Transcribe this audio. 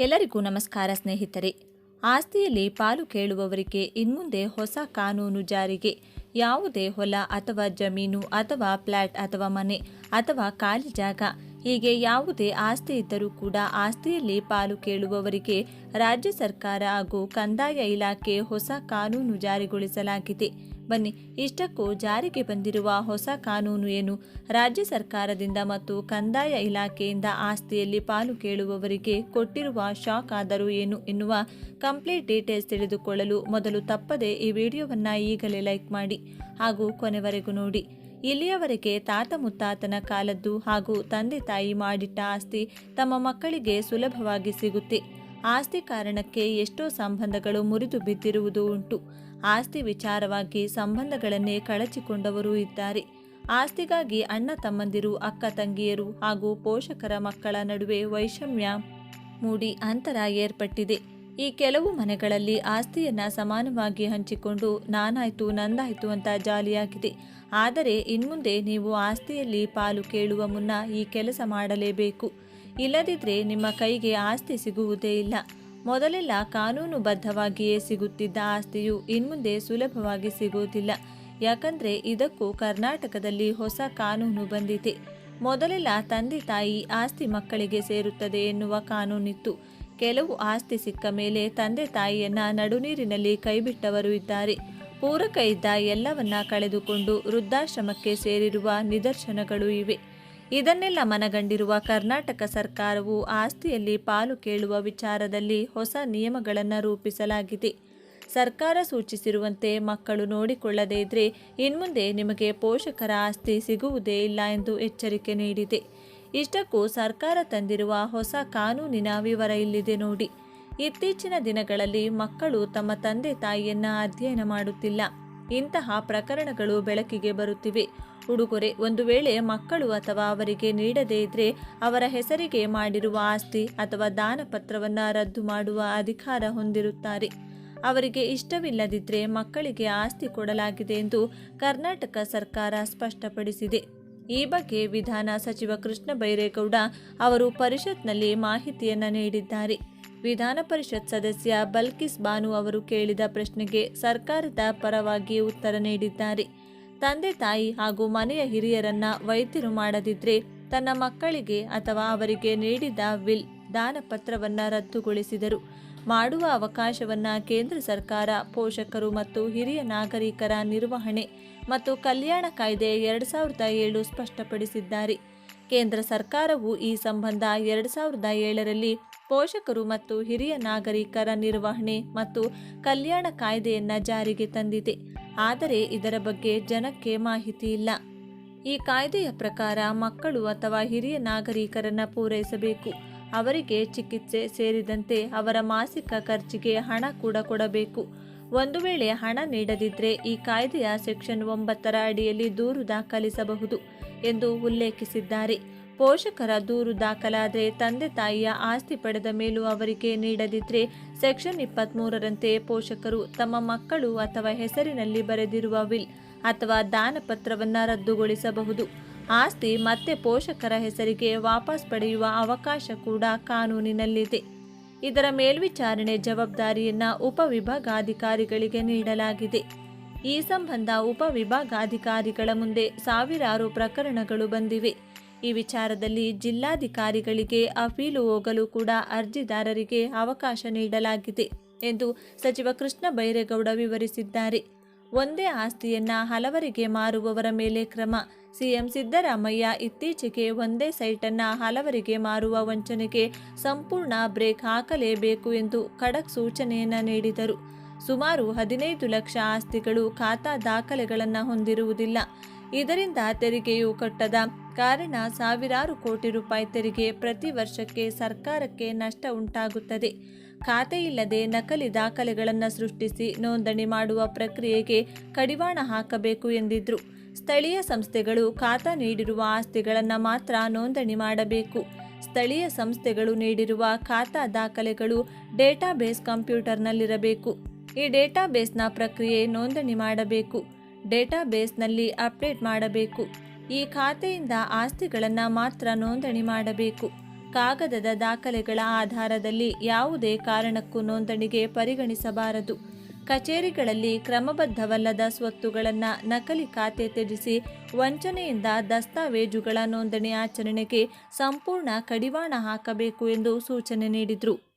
ಎಲ್ಲರಿಗೂ ನಮಸ್ಕಾರ ಸ್ನೇಹಿತರೆ. ಆಸ್ತಿಯಲ್ಲಿ ಪಾಲು ಕೇಳುವವರಿಗೆ ಇನ್ಮುಂದೆ ಹೊಸ ಕಾನೂನು ಜಾರಿಗೆ. ಯಾವುದೇ ಹೊಲ ಅಥವಾ ಜಮೀನು ಅಥವಾ ಫ್ಲ್ಯಾಟ್ ಅಥವಾ ಮನೆ ಅಥವಾ ಖಾಲಿ ಜಾಗ. ಹೀಗೆ ಯಾವುದೇ ಆಸ್ತಿ ಇದ್ದರೂ ಕೂಡ ಆಸ್ತಿಯಲ್ಲಿ ಪಾಲು ಕೇಳುವವರಿಗೆ ರಾಜ್ಯ ಸರ್ಕಾರ ಹಾಗೂ ಕಂದಾಯ ಇಲಾಖೆ ಹೊಸ ಕಾನೂನು ಜಾರಿಗೊಳಿಸಲಾಗಿದೆ. ಬನ್ನಿ, ಇಷ್ಟಕ್ಕೂ ಜಾರಿಗೆ ಬಂದಿರುವ ಹೊಸ ಕಾನೂನು ಏನು? ರಾಜ್ಯ ಸರ್ಕಾರದಿಂದ ಮತ್ತು ಕಂದಾಯ ಇಲಾಖೆಯಿಂದ ಆಸ್ತಿಯಲ್ಲಿ ಪಾಲು ಕೇಳುವವರಿಗೆ ಕೊಟ್ಟಿರುವ ಶಾಕ್ ಆದರೂ ಏನು ಎನ್ನುವ ಕಂಪ್ಲೀಟ್ ಡೀಟೇಲ್ಸ್ ತಿಳಿದುಕೊಳ್ಳಲು ಮೊದಲು ತಪ್ಪದೆ ಈ ವಿಡಿಯೋವನ್ನು ಈಗಲೇ ಲೈಕ್ ಮಾಡಿ ಹಾಗೂ ಕೊನೆವರೆಗೂ ನೋಡಿ. ಇಲ್ಲಿಯವರೆಗೆ ತಾತ ಮುತ್ತಾತನ ಕಾಲದ್ದು ಹಾಗೂ ತಂದೆ ತಾಯಿ ಮಾಡಿಟ್ಟ ಆಸ್ತಿ ತಮ್ಮ ಮಕ್ಕಳಿಗೆ ಸುಲಭವಾಗಿ ಸಿಗುತ್ತೆ. ಆಸ್ತಿ ಕಾರಣಕ್ಕೆ ಎಷ್ಟೋ ಸಂಬಂಧಗಳು ಮುರಿದು ಬಿದ್ದಿರುವುದು ಉಂಟು. ಆಸ್ತಿ ವಿಚಾರವಾಗಿ ಸಂಬಂಧಗಳನ್ನೇ ಕಳಚಿಕೊಂಡವರೂ ಇದ್ದಾರೆ. ಆಸ್ತಿಗಾಗಿ ಅಣ್ಣ ತಮ್ಮಂದಿರು, ಅಕ್ಕ ತಂಗಿಯರು ಹಾಗೂ ಪೋಷಕರ ಮಕ್ಕಳ ನಡುವೆ ವೈಷಮ್ಯ ಮೂಡಿ ಅಂತರ ಏರ್ಪಟ್ಟಿದೆ. ಈ ಕೆಲವು ಮನೆಗಳಲ್ಲಿ ಆಸ್ತಿಯನ್ನ ಸಮಾನವಾಗಿ ಹಂಚಿಕೊಂಡು ನಾನಾಯ್ತು, ನಂದಾಯ್ತು ಅಂತ ಜಾಲಿಯಾಗಿದೆ. ಆದರೆ ಇನ್ಮುಂದೆ ನೀವು ಆಸ್ತಿಯಲ್ಲಿ ಪಾಲು ಕೇಳುವ ಮುನ್ನ ಈ ಕೆಲಸ ಮಾಡಲೇಬೇಕು. ಇಲ್ಲದಿದ್ದರೆ ನಿಮ್ಮ ಕೈಗೆ ಆಸ್ತಿ ಸಿಗುವುದೇ ಇಲ್ಲ. ಮೊದಲೆಲ್ಲ ಕಾನೂನುಬದ್ಧವಾಗಿಯೇ ಸಿಗುತ್ತಿದ್ದ ಆಸ್ತಿಯು ಇನ್ಮುಂದೆ ಸುಲಭವಾಗಿ ಸಿಗುವುದಿಲ್ಲ. ಯಾಕಂದ್ರೆ ಇದಕ್ಕೂ ಕರ್ನಾಟಕದಲ್ಲಿ ಹೊಸ ಕಾನೂನು ಬಂದಿದೆ. ಮೊದಲೆಲ್ಲ ತಂದೆ ತಾಯಿ ಆಸ್ತಿ ಮಕ್ಕಳಿಗೆ ಸೇರುತ್ತದೆ ಎನ್ನುವ ಕಾನೂನಿತ್ತು. ಕೆಲವು ಆಸ್ತಿ ಸಿಕ್ಕ ಮೇಲೆ ತಂದೆ ತಾಯಿಯನ್ನ ನಡುನೀರಿನಲ್ಲಿ ಕೈಬಿಟ್ಟವರು ಇದ್ದಾರೆ. ಪೂರಕ ಇದ್ದ ಎಲ್ಲವನ್ನ ಕಳೆದುಕೊಂಡು ವೃದ್ಧಾಶ್ರಮಕ್ಕೆ ಸೇರಿರುವ ನಿದರ್ಶನಗಳು ಇವೆ. ಇದನ್ನೆಲ್ಲ ಮನಗಂಡಿರುವ ಕರ್ನಾಟಕ ಸರ್ಕಾರವು ಆಸ್ತಿಯಲ್ಲಿ ಪಾಲು ಕೇಳುವ ವಿಚಾರದಲ್ಲಿ ಹೊಸ ನಿಯಮಗಳನ್ನು ರೂಪಿಸಲಾಗಿದೆ. ಸರ್ಕಾರ ಸೂಚಿಸಿರುವಂತೆ ಮಕ್ಕಳು ನೋಡಿಕೊಳ್ಳದೇ ಇದ್ರೆ ಇನ್ಮುಂದೆ ನಿಮಗೆ ಪೋಷಕರ ಆಸ್ತಿ ಸಿಗುವುದೇ ಇಲ್ಲ ಎಂದು ಎಚ್ಚರಿಕೆ ನೀಡಿದೆ. ಇಷ್ಟಕ್ಕೂ ಸರ್ಕಾರ ತಂದಿರುವ ಹೊಸ ಕಾನೂನಿನ ವಿವರ ಇಲ್ಲಿದೆ ನೋಡಿ. ಇತ್ತೀಚಿನ ದಿನಗಳಲ್ಲಿ ಮಕ್ಕಳು ತಮ್ಮ ತಂದೆ ತಾಯಿಯನ್ನ ಅಧ್ಯಯನ ಮಾಡುತ್ತಿಲ್ಲ. ಇಂತಹ ಪ್ರಕರಣಗಳು ಬೆಳಕಿಗೆ ಬರುತ್ತಿವೆ. ಉಡುಗೊರೆ ಒಂದು ವೇಳೆ ಮಕ್ಕಳು ಅಥವಾ ಅವರಿಗೆ ನೀಡದೇ ಇದ್ರೆ ಅವರ ಹೆಸರಿಗೆ ಮಾಡಿರುವ ಆಸ್ತಿ ಅಥವಾ ದಾನಪತ್ರವನ್ನ ರದ್ದು ಮಾಡುವ ಅಧಿಕಾರ ಹೊಂದಿರುತ್ತಾರೆ. ಅವರಿಗೆ ಇಷ್ಟವಿಲ್ಲದಿದ್ದರೆ ಮಕ್ಕಳಿಗೆ ಆಸ್ತಿ ಕೊಡಲಾಗಿದೆ ಎಂದು ಕರ್ನಾಟಕ ಸರ್ಕಾರ ಸ್ಪಷ್ಟಪಡಿಸಿದೆ. ಈ ಬಗ್ಗೆ ವಿಧಾನ ಸಚಿವ ಕೃಷ್ಣ ಬೈರೇಗೌಡ ಅವರು ಪರಿಷತ್ನಲ್ಲಿ ಮಾಹಿತಿಯನ್ನು ನೀಡಿದ್ದಾರೆ. ವಿಧಾನ ಪರಿಷತ್ ಸದಸ್ಯ ಬಲ್ಕಿಸ್ ಬಾನು ಅವರು ಕೇಳಿದ ಪ್ರಶ್ನೆಗೆ ಸರ್ಕಾರದ ಪರವಾಗಿ ಉತ್ತರ ನೀಡಿದ್ದಾರೆ. ತಂದೆ ತಾಯಿ ಹಾಗೂ ಮನೆಯ ಹಿರಿಯರನ್ನ ವೈದ್ಯರು ಮಾಡದಿದ್ರೆ ತನ್ನ ಮಕ್ಕಳಿಗೆ ಅಥವಾ ಅವರಿಗೆ ನೀಡಿದ ವಿಲ್ ದಾನಪತ್ರವನ್ನು ರದ್ದುಗೊಳಿಸಿದರು. ಮಾಡುವ ಅವಕಾಶವನ್ನ ಕೇಂದ್ರ ಸರ್ಕಾರ, ಪೋಷಕರು ಮತ್ತು ಹಿರಿಯ ನಾಗರಿಕರ ನಿರ್ವಹಣೆ ಮತ್ತು ಕಲ್ಯಾಣ ಕಾಯ್ದೆ ಎರಡು ಸಾವಿರದ ಏಳು ಸ್ಪಷ್ಟಪಡಿಸಿದ್ದಾರೆ. ಕೇಂದ್ರ ಸರ್ಕಾರವು ಈ ಸಂಬಂಧ ಎರಡು ಸಾವಿರದ ಏಳರಲ್ಲಿ ಪೋಷಕರು ಮತ್ತು ಹಿರಿಯ ನಾಗರಿಕರ ನಿರ್ವಹಣೆ ಮತ್ತು ಕಲ್ಯಾಣ ಕಾಯ್ದೆಯನ್ನು ಜಾರಿಗೆ ತಂದಿದೆ. ಆದರೆ ಇದರ ಬಗ್ಗೆ ಜನಕ್ಕೆ ಮಾಹಿತಿ ಇಲ್ಲ. ಈ ಕಾಯ್ದೆಯ ಪ್ರಕಾರ ಮಕ್ಕಳು ಅಥವಾ ಹಿರಿಯ ನಾಗರಿಕರನ್ನು ಪೂರೈಸಬೇಕು. ಅವರಿಗೆ ಚಿಕಿತ್ಸೆ ಸೇರಿದಂತೆ ಅವರ ಮಾಸಿಕ ಖರ್ಚಿಗೆ ಹಣ ಕೂಡ ಕೊಡಬೇಕು. ಒಂದು ವೇಳೆ ಹಣ ನೀಡದಿದ್ದರೆ ಈ ಕಾಯ್ದೆಯ ಸೆಕ್ಷನ್ ಒಂಬತ್ತರ ಅಡಿಯಲ್ಲಿ ದೂರು ದಾಖಲಿಸಬಹುದು ಎಂದು ಉಲ್ಲೇಖಿಸಿದ್ದಾರೆ. ಪೋಷಕರ ದೂರು ದಾಖಲಾದರೆ ತಂದೆ ತಾಯಿಯ ಆಸ್ತಿ ಪಡೆದ ಮೇಲೂ ಅವರಿಗೆ ನೀಡದಿದ್ದರೆ ಸೆಕ್ಷನ್ ಇಪ್ಪತ್ತ್ಮೂರರಂತೆ ಪೋಷಕರು ತಮ್ಮ ಮಕ್ಕಳು ಅಥವಾ ಹೆಸರಿನಲ್ಲಿ ಬರೆದಿರುವ ವಿಲ್ ಅಥವಾ ದಾನಪತ್ರವನ್ನು ರದ್ದುಗೊಳಿಸಬಹುದು. ಆಸ್ತಿ ಮತ್ತೆ ಪೋಷಕರ ಹೆಸರಿಗೆ ವಾಪಸ್ ಪಡೆಯುವ ಅವಕಾಶ ಕೂಡ ಕಾನೂನಿನಲ್ಲಿದೆ. ಇದರ ಮೇಲ್ವಿಚಾರಣೆ ಜವಾಬ್ದಾರಿಯನ್ನ ಉಪವಿಭಾಗಾಧಿಕಾರಿಗಳಿಗೆ ನೀಡಲಾಗಿದೆ. ಈ ಸಂಬಂಧ ಉಪವಿಭಾಗಾಧಿಕಾರಿಗಳ ಮುಂದೆ ಸಾವಿರಾರು ಪ್ರಕರಣಗಳು ಬಂದಿವೆ. ಈ ವಿಚಾರದಲ್ಲಿ ಜಿಲ್ಲಾಧಿಕಾರಿಗಳಿಗೆ ಅಪೀಲು ಹೋಗಲು ಕೂಡ ಅರ್ಜಿದಾರರಿಗೆ ಅವಕಾಶ ನೀಡಲಾಗಿದೆ ಎಂದು ಸಚಿವ ಕೃಷ್ಣ ಬೈರೇಗೌಡ ವಿವರಿಸಿದ್ದಾರೆ. ಒಂದೇ ಆಸ್ತಿಯನ್ನ ಹಲವರಿಗೆ ಮಾರುವವರ ಮೇಲೆ ಕ್ರಮ. ಸಿಎಂ ಸಿದ್ದರಾಮಯ್ಯ ಇತ್ತೀಚೆಗೆ ಒಂದೇ ಸೈಟನ್ನ ಹಲವರಿಗೆ ಮಾರುವ ವಂಚನೆಗೆ ಸಂಪೂರ್ಣ ಬ್ರೇಕ್ ಹಾಕಲೇಬೇಕು ಎಂದು ಖಡಕ್ ಸೂಚನೆಯನ್ನ ನೀಡಿದರು. ಸುಮಾರು ಹದಿನೈದು ಲಕ್ಷ ಆಸ್ತಿಗಳು ಖಾತಾ ದಾಖಲೆಗಳನ್ನು ಹೊಂದಿರುವುದಿಲ್ಲ. ಇದರಿಂದ ತೆರಿಗೆಯು ಕಟ್ಟದ ಕಾರಣ ಸಾವಿರಾರು ಕೋಟಿ ರೂಪಾಯಿ ತೆರಿಗೆ ಪ್ರತಿ ವರ್ಷಕ್ಕೆ ಸರ್ಕಾರಕ್ಕೆ ನಷ್ಟ ಉಂಟಾಗುತ್ತದೆ. ಖಾತೆಯಿಲ್ಲದೆ ನಕಲಿ ದಾಖಲೆಗಳನ್ನು ಸೃಷ್ಟಿಸಿ ನೋಂದಣಿ ಮಾಡುವ ಪ್ರಕ್ರಿಯೆಗೆ ಕಡಿವಾಣ ಹಾಕಬೇಕು ಎಂದಿದ್ರು. ಸ್ಥಳೀಯ ಸಂಸ್ಥೆಗಳು ಖಾತಾ ನೀಡಿರುವ ಆಸ್ತಿಗಳನ್ನು ಮಾತ್ರ ನೋಂದಣಿ ಮಾಡಬೇಕು. ಸ್ಥಳೀಯ ಸಂಸ್ಥೆಗಳು ನೀಡಿರುವ ಖಾತಾ ದಾಖಲೆಗಳು ಡೇಟಾಬೇಸ್ ಕಂಪ್ಯೂಟರ್ನಲ್ಲಿರಬೇಕು. ಈ ಡೇಟಾಬೇಸ್ನ ಪ್ರಕ್ರಿಯೆ ನೋಂದಣಿ ಮಾಡಬೇಕು. ಡೇಟಾಬೇಸ್ನಲ್ಲಿ ಅಪ್ಡೇಟ್ ಮಾಡಬೇಕು. ಈ ಖಾತೆಯಿಂದ ಆಸ್ತಿಗಳನ್ನು ಮಾತ್ರ ನೋಂದಣಿ ಮಾಡಬೇಕು. ಕಾಗದದ ದಾಖಲೆಗಳ ಆಧಾರದಲ್ಲಿ ಯಾವುದೇ ಕಾರಣಕ್ಕೂ ನೋಂದಣಿಗೆ ಪರಿಗಣಿಸಬಾರದು. ಕಚೇರಿಗಳಲ್ಲಿ ಕ್ರಮಬದ್ಧವಲ್ಲದ ಸ್ವತ್ತುಗಳನ್ನು ನಕಲಿ ಖಾತೆ ತ್ಯಜಿಸಿ ವಂಚನೆಯಿಂದ ದಸ್ತಾವೇಜುಗಳ ನೋಂದಣಿ ಆಚರಣೆಗೆ ಸಂಪೂರ್ಣ ಕಡಿವಾಣ ಹಾಕಬೇಕು ಎಂದು ಸೂಚನೆ ನೀಡಿದರು.